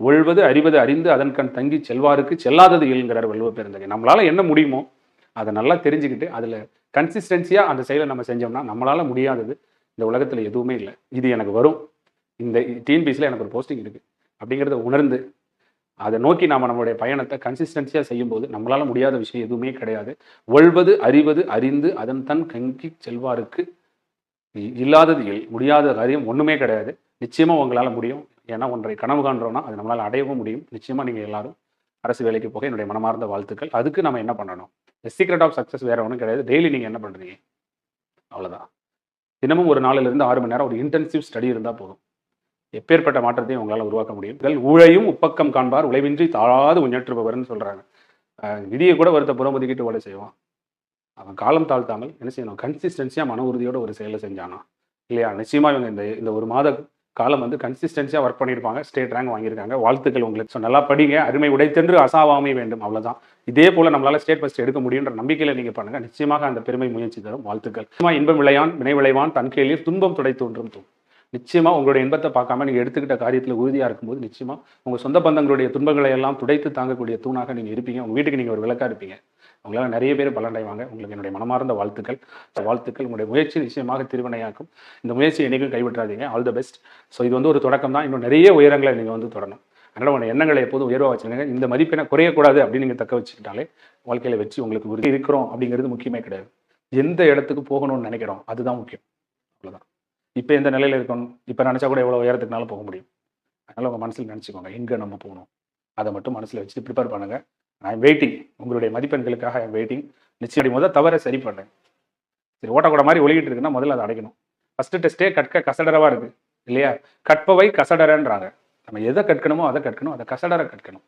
ஒழ்வது அறிவது அறிந்து அதன் கண் தங்கி செல்வாருக்கு செல்லாதது இயல்கிறார் வள்ளுவ பெருந்தகை. என்ன முடியுமோ அதை நல்லா தெரிஞ்சுக்கிட்டு அதில் கன்சிஸ்டன்சியாக அந்த செயலை நம்ம செஞ்சோம்னா நம்மளால் முடியாதது இந்த உலகத்தில் எதுவுமே இல்லை. இது எனக்கு வரும். இந்த டிஎன்பிசியில் எனக்கு ஒரு போஸ்டிங் இருக்குது அப்படிங்கிறத உணர்ந்து அதை நோக்கி நாம் நம்மளுடைய பயணத்தை கன்சிஸ்டன்சியாக செய்யும்போது நம்மளால் முடியாத விஷயம் எதுவுமே கிடையாது. ஒழ்வது அறிவது அறிந்து அதன் தன் கங்கி செல்வாருக்கு இ- இல்லாதது இல் முடியாத காரியம் ஒன்றுமே கிடையாது. நிச்சயமாக உங்களால் முடியும். ஏன்னா ஒன்றை கனவு காண்றோம்னா அது நம்மளால் அடையவும் முடியும். நிச்சயமாக நீங்கள் எல்லாரும் அரசு வேலைக்கு போக என்னுடைய மனமார்ந்த வாழ்த்துக்கள். அதுக்கு நம்ம என்ன பண்ணணும்? த சீக்ரெட் ஆஃப் சக்ஸஸ் வேற ஒன்றும் கிடையாது. டெய்லி நீங்கள் என்ன பண்ணுறீங்க அவ்வளோதான் தினமும் ஒரு நாளிலிருந்து ஆறு மணி நேரம் ஒரு இன்டென்சிவ் ஸ்டடி இருந்தால் போதும். எப்பேற்பட்ட மாற்றத்தையும் உங்களால் உருவாக்க முடியும்? இதில் ஊழையும் உப்பக்கம் காண்பார். உழைவின்றி தாழாது உஞ்சற்றுபவர்னு சொல்கிறாங்க விதியை கூட ஒருத்த புறம் ஒதுக்கிட்டு வேலை செய்வான். அவன் காலம் தாழ்த்தாமல் என்ன செய்யணும்? கன்சிஸ்டன்சியாக மன உறுதியோட ஒரு செயலை செஞ்சானா? இல்லையா? நிச்சயமாக இவங்க இந்த இந்த ஒரு மாத காலம் வந்து கன்சிஸ்டன்சியாக ஒர்க் பண்ணியிருப்பாங்க. ஸ்டேட் ரேங்க் வாங்கியிருக்காங்க. வாழ்த்துக்கள் உங்களுக்கு. ஸோ நல்லா படிங்க. அருமை உடைத்தென்று அசாவாமை வேண்டும். அவ்வளவுதான். இதே போல நம்மளால ஸ்டேட் ஃபஸ்ட் எடுக்க முடியுன்ற நம்பிக்கையில நீங்க பண்ணுங்க. நிச்சயமாக அந்த பெருமை முயற்சி தரும். வாழ்த்துக்கள். இன்பம் விளையான் வினை விளைவான் தன் கையிலே துன்பம் துடை தோன்றும். தூண் நிச்சயமாக உங்களுடைய இன்பத்தை பார்க்காம நீங்கள் எடுத்துக்கிட்ட காரியத்தில் உறுதியாக இருக்கும்போது நிச்சயமாக உங்கள் சொந்த பந்தங்களுடைய துன்பங்களை எல்லாம் துடைத்து தாங்கக்கூடிய தூணாக நீங்கள் இருப்பீங்க. உங்கள் வீட்டுக்கு நீங்கள் ஒரு விளக்கா இருப்பீங்க. உங்களால் நிறைய பேர் பலனடைவாங்க. உங்களுக்கு என்னுடைய மனமார்ந்த வாழ்த்துக்கள். வாழ்த்துக்கள் உங்களுடைய முயற்சி நிச்சயமாக திருவினையாக்கும். இந்த முயற்சி என்றைக்கும் கைவிட்டாதீங்க ஆல் த பெஸ்ட் ஸோ இது வந்து ஒரு தொடக்கம் தான். இன்னும் நிறைய உயரங்களை நீங்கள் வந்து தொடரணும் அதனால் உங்கள் எண்ணங்களை எப்போதும் உயர்வாக வச்சுருங்க இந்த மதிப்பெண்ணை குறையக்கூடாது அப்படின்னு நீங்கள் தக்க வச்சுக்கிட்டாலே வாழ்க்கையில் வச்சு உங்களுக்கு உறுதி இருக்கிறோம் அப்படிங்கிறது முக்கியமே கிடையாது. எந்த இடத்துக்கு போகணும்னு நினைக்கிறோம் அதுதான் முக்கியம். அவ்வளோதான் இப்போ எந்த நிலையில் இருக்கணும். இப்போ நினச்சா கூட எவ்வளோ உயரத்துக்குனாலும் போக முடியும். அதனால் உங்கள் மனசில் நினச்சிக்கோங்க. எங்கே நம்ம போகணும்? அதை மட்டும் மனசில் வச்சுட்டு ப்ரிப்பேர் பண்ணுங்க. நான் வெயிட்டிங் உங்களுடைய மதிப்பெண்களுக்காக என் வெயிட்டிங் நிச்சயம் முதல் தவறை சரி பண்ணேன் சரி ஓட்டக்கூட மாதிரி ஒழுகிட்டு இருக்குன்னா முதல்ல அதை அடைக்கணும். ஃபர்ஸ்ட் டெஸ்ட்டே கற்க கசடரவாக இருக்குது இல்லையா? கற்பவை கசடரன்றாங்க நம்ம எதை கற்கணுமோ அதை கற்கணும். அதை கசடரை கற்கணும்.